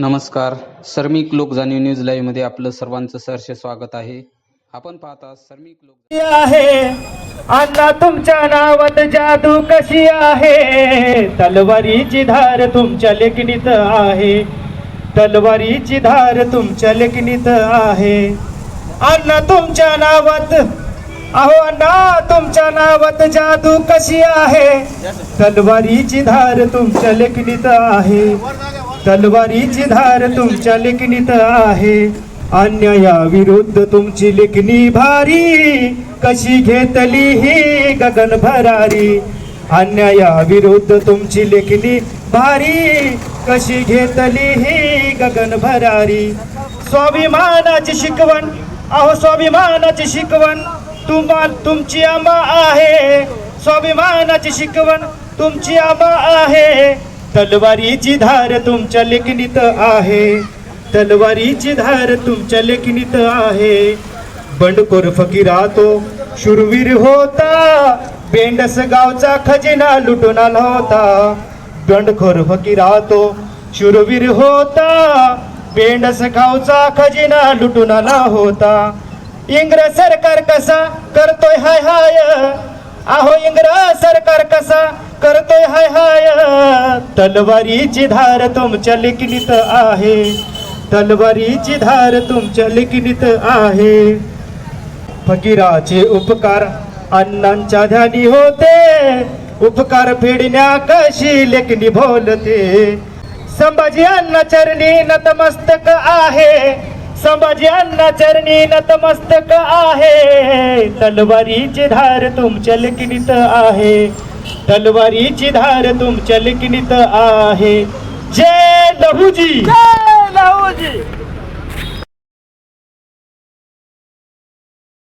नमस्कार. सर्मिक लोक जाणीव न्यूज लाईव्हमध्ये आपलं सर्वांचं सहर्ष स्वागत आहे. आपण पाहता सर्मिक लोक आहे? अण्णा तुमच्या नावात जादू कशी आहे? तलवारीची धार तुमच्या लेखणीत आहे. तलवारीची धार तुमच्या लेखणीत आहे. अण्णा तुमच्या नावात अहो अण्णा तुमच्या नावात जादू कशी आहे? तलवारीची धार तुमच्या लेखणीत आहे. तलवारीची धार तुमच्या लेखणीत आहे. अन्यायाविरुद्ध तुमची लेखणी भारी. कशी घेतली ही गगन भरारी? अन्यायाविरुद्ध तुमची लेखणी भारी. कशी घेतली ही गगन भरारी? स्वाभिमानाची शिकवण. अहो स्वाभिमानाची शिकवण तुम्हा तुमची आंबा आहे. स्वाभिमानाची शिकवण तुमची आंबा आहे. तलवारीची धार तुमच्या लेखणीत आहे. तलवारीची धार तुमच्या लेखणीत आहे. बंडखोर फकीरा तो शूरवीर होता. बेंडस गावचा खजिना लुटून आला होता. बंडखोर फकीरा तो शूरवीर होता. बेंडस गावचा खजिना लुटून आला होता. इंग्रज सरकार कसा करतोय हाय हाय? अहो इंग्रज सरकार कसा करतोय हाय हाय तलवारीची धार तुमच्या लेखणीत आहे. तलवारीची धार तुमच्या लेखणीत आहे. फकीराचे उपकार अण्णांच्या ध्यानी होते. उपकार फेडण्या कशी लेखणी बोलते. संभाजी अण्णा चरणी नतमस्तक आहे. संभाजी अण्णा चरणी नतमस्तक आहे. तलवारीची धार तुमच्या लेखणीत आहे. तलवारीची धार तुमच्या लिखिणीत आहे. जय लहूजी. जय लहूजी.